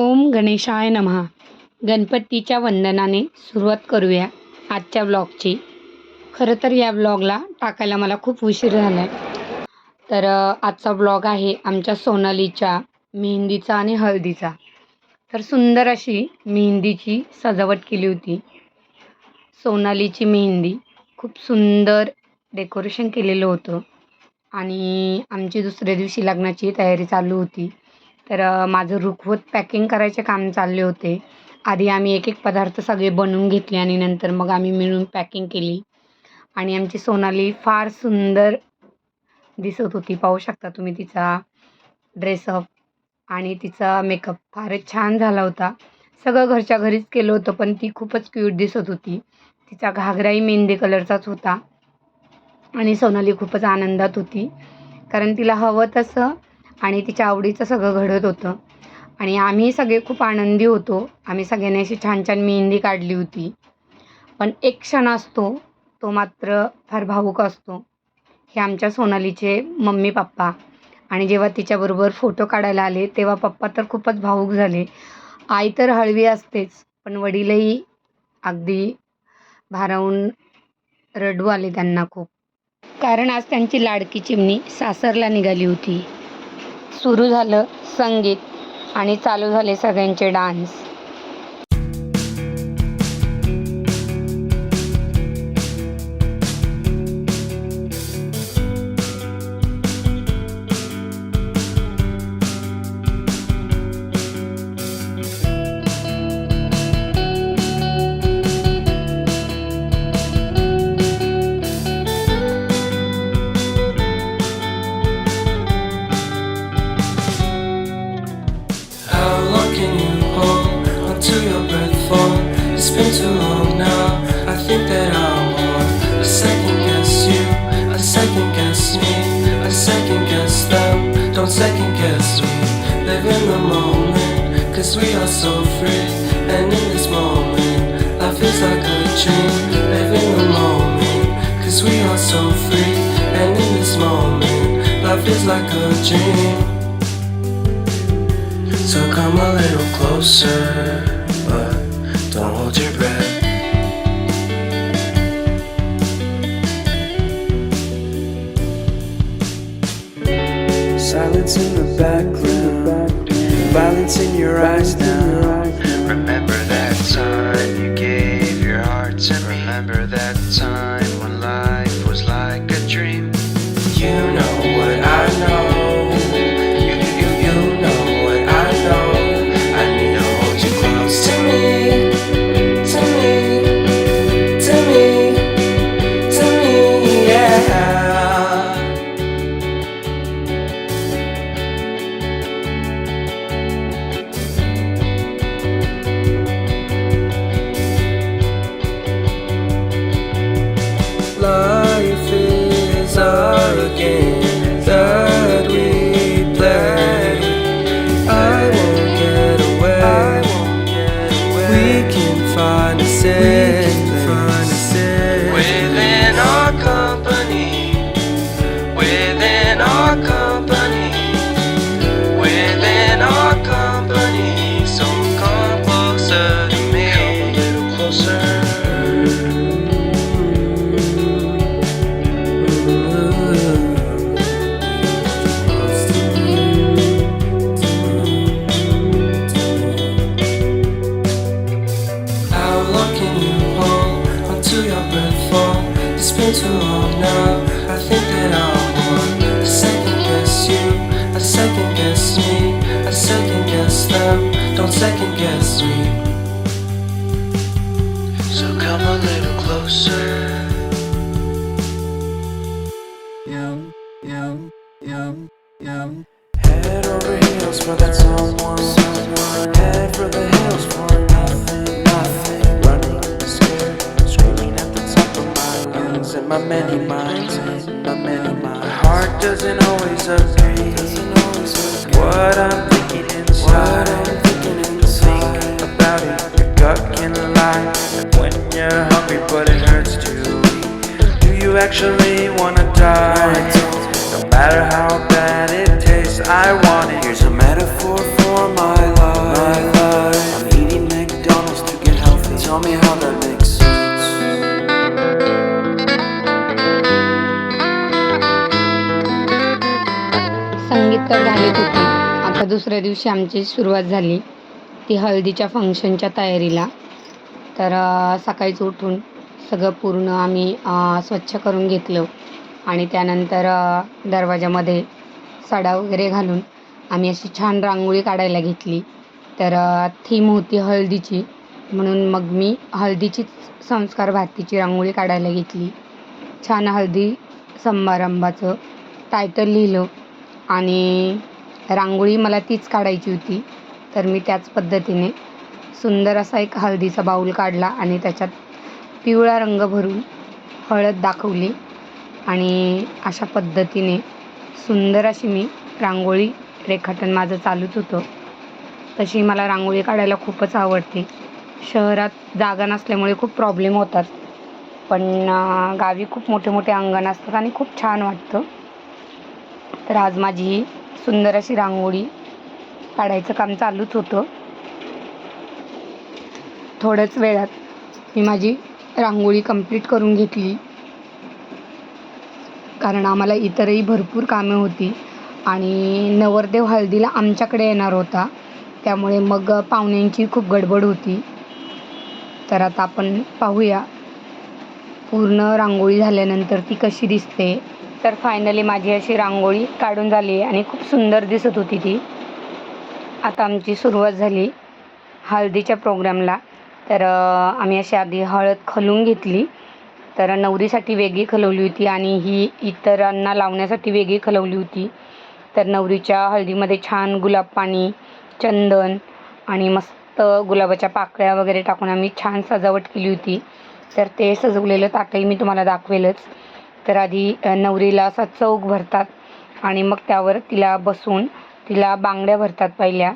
ओम गणेशाय नमः. गणपतीच्या वंदनाने सुरुवात करूया आजच्या ब्लॉगची खरं तर या ब्लॉगला टाकायला मला खूप उशीर झाला आहे तर आजचा ब्लॉग आहे आमच्या सोनालीच्या मेहंदीचा आणि हळदीचा. तर सुंदर अशी मेहंदीची सजावट केली होती. सोनालीची मेहंदी खूप सुंदर डेकोरेशन केलेलं होतं. आणि आमची दुसऱ्या दिवशी लग्नाची तयारी चालू होती. तर माझं रुखवत पॅकिंग करायचे काम चालले होते. आधी आम्ही एक एक पदार्थ सगळे बनवून घेतले आणि नंतर मग आम्ही मिळून पॅकिंग केली. आणि आमची सोनाली फार सुंदर दिसत होती. पाहू शकता तुम्ही तिचा ड्रेसअप आणि तिचा मेकअप फारच छान झाला होता. सगळं घरच्या घरीच केलं होतं पण ती खूपच क्यूट दिसत होती. तिचा घागराही मेहंदी कलरचाच होता. आणि सोनाली खूपच आनंदात होती. कारण तिला हवं तसं आणि तिच्या आवडीचं सगळं घडत होतं. आणि आम्ही सगळे खूप आनंदी होतो. आम्ही सगळ्यांनी अशी छान छान मेहंदी काढली होती. पण एक क्षण असतो तो मात्र फार भावूक असतो. हे आमच्या सोनालीचे मम्मी पप्पा आणि जेव्हा तिच्याबरोबर फोटो काढायला आले तेव्हा पप्पा तर खूपच भावूक झाले. आई तर हळवी असतेच पण वडीलही अगदी भारावून रडू आले त्यांना खूप. कारण आज त्यांची लाडकी चिमणी सासरला निघाली होती. सुरू झालं संगीत आणि चालू झाले सगळ्यांचे dance. Too long now. I think that I want a second guess you, a second guess me, a second guess them. Don't second guess me. Live in the moment, cause we are so free. And in this moment, life is like a dream. Live in the moment, cause we are so free. And in this moment, life is like a dream. So come a little closer, background, violence in your eyes now. Too long now. I think that I want a second guess you, a second guess me, a second guess them. Don't second guess me. So come a little closer. My many minds, my many minds. My heart doesn't always agree. What I'm thinking inside, what I'm thinking inside. Think about it, your gut can lie. When you're hungry, but it hurts to eat. Do you actually wanna die? No matter how bad it tastes, I want दुसऱ्या दिवशी आमची सुरुवात झाली. ती हळदीच्या फंक्शनच्या तयारीला. तर सकाळीच उठून सगळं पूर्ण आम्ही स्वच्छ करून घेतलं. आणि त्यानंतर दरवाजामध्ये सडा वगैरे घालून आम्ही अशी छान रांगोळी काढायला घेतली. तर थीम होती हळदीची. म्हणून मग मी हळदीचीच संस्कार भारतीची रांगोळी काढायला घेतली. छान हळदी समारंभाचं टायटल लिहिलं. आणि रांगोळी मला तीच काढायची होती. तर मी त्याच पद्धतीने सुंदर असा एक हळदीचा बाऊल काढला आणि त्याच्यात पिवळा रंग भरून हळद दाखवली आणि अशा पद्धतीने सुंदर अशी मी रांगोळी रेखाटन माझं चालूच होतं. तशी मला रांगोळी काढायला खूपच आवडते. शहरात जागा नसल्यामुळे खूप प्रॉब्लेम होतात. पण गावी खूप मोठे मोठे अंगण असतात आणि खूप छान वाटतं. तर आज माझी ही सुंदर अशी रांगोळी काढायचं काम चालूच होतं. थोड्याच वेळात मी माझी रांगोळी कंप्लीट करून घेतली. कारण आम्हाला इतरही भरपूर कामे होती आणि नवरदेव हळदीला आमच्याकडे येणार होता. त्यामुळे मग पाहुण्यांची खूप गडबड होती. तर आता आपण पाहूया. पूर्ण रांगोळी झाल्यानंतर ती कशी दिसते. तर फायनली माझी अशी रांगोळी काढून झाली आणि खूप सुंदर दिसत होती ती. आता आमची सुरुवात झाली हळदीच्या प्रोग्रामला तर आम्ही अशी आधी हळद खलून घेतली. तर नवरीसाठी वेगळी खलवली होती आणि ही इतरांना लावण्यासाठी वेगळी खलवली होती. तर नवरीच्या हळदीमध्ये छान गुलाब पाणी चंदन आणि मस्त गुलाबाच्या पाकळ्या वगैरे टाकून आम्ही छान सजावट केली होती. तर ते सजवलेलं ताटही मी तुम्हाला दाखवेलच. तर आधी नवरीला असा चौक भरतात आणि मग त्यावर तिला बसून तिला बांगड्या भरतात पहिल्या.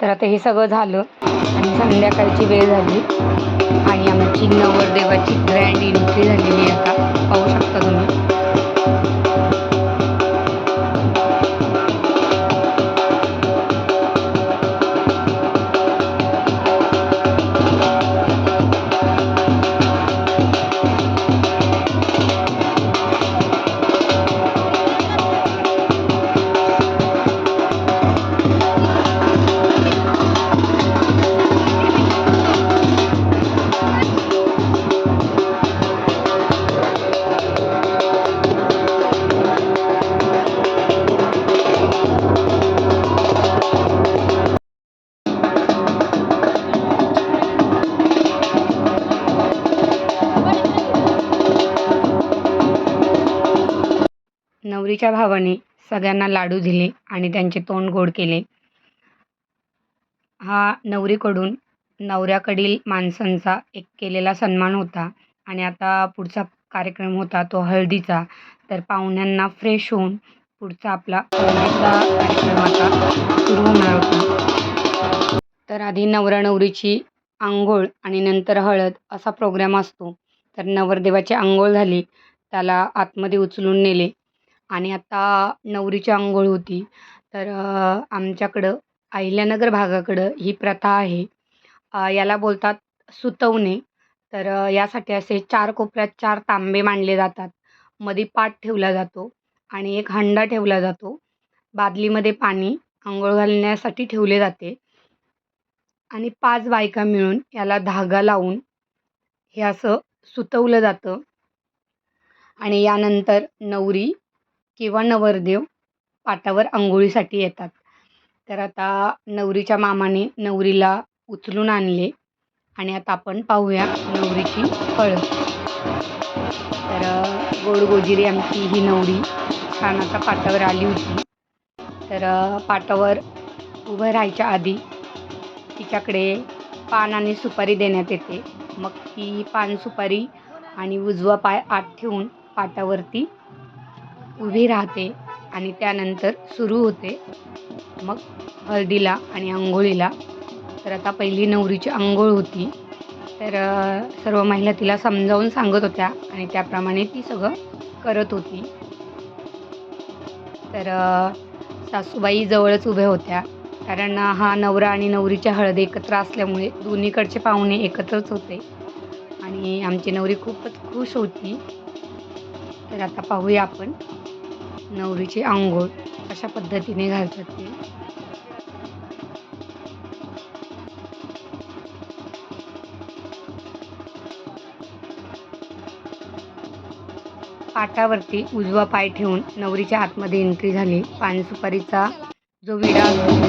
तर आता हे सगळं झालं आणि संध्याकाळची वेळ झाली आणि आमची नवरदेवाची ग्रँड एंट्री झालेली आहे आता. पाहू शकता तुम्ही. भावाने सगळ्यांना लाडू दिले आणि त्यांचे तोंड गोड केले. हा नवरीकडून नवऱ्याकडील माणसांचा एक केलेला सन्मान होता आणि आता पुढचा कार्यक्रम होता तो हळदीचा. तर पाहुण्यांना फ्रेश होऊन पुढचा आपला हळदीचा कार्यक्रम आता सुरू होणार होता. तर आधी नवरा नवरीची आंघोळ आणि नंतर हळद असा प्रोग्राम असतो. तर नवरदेवाची आंघोळ झाली त्याला आतमध्ये उचलून नेले. आणि आता नवरीची आंघोळ होती. तर आमच्याकडं अहिल्यानगर भागाकडं ही प्रथा आहे. याला बोलतात सुतवणे. तर यासाठी असे चार कोपऱ्यात चार तांबे मांडले जातात. मध्ये पाट ठेवला जातो आणि एक हंडा ठेवला जातो. बादलीमध्ये पाणी आंघोळ घालण्यासाठी ठेवले जाते. आणि पाच बायका मिळून याला धागा लावून हे असं सुतवलं जातं. आणि यानंतर नवरी किंवा नवरदेव पाटावर आंघोळीसाठी येतात. तर आता नवरीच्या मामाने नवरीला उचलून आणले आणि आता आपण पाहूया नवरीची फळं. तर गोडगोजिरी आमची ही नवरी छान आता पाटावर आली होती. तर पाटावर उभं राहायच्या आधी तिच्याकडे पान आणि सुपारी देण्यात येते. मग ती पान सुपारी आणि उजवा पाय आत ठेवून पाटावरती उभी राहते आणि त्यानंतर सुरू होते. मग हळदीला आणि आंघोळीला. तर आता पहिली नवरीची आंघोळ होती. तर सर्व महिला तिला समजावून सांगत होत्या आणि त्याप्रमाणे ती सगळं करत होती. तर सासूबाई जवळच उभ्या होत्या. कारण हा नवरा आणि नवरीच्या हळद एकत्र असल्यामुळे दोन्हीकडचे पाहुणे एकत्रच होते. आणि आमची नवरी खूपच खुश होती. तर आता पाहूया आपण. नवरीची आंघोळ अशा पद्धतीने घालतात ते. पाटावरती उजवा पाय ठेवून नवरीच्या आतमध्ये एंट्री झाली. पान सुपारीचा जो विडा असतो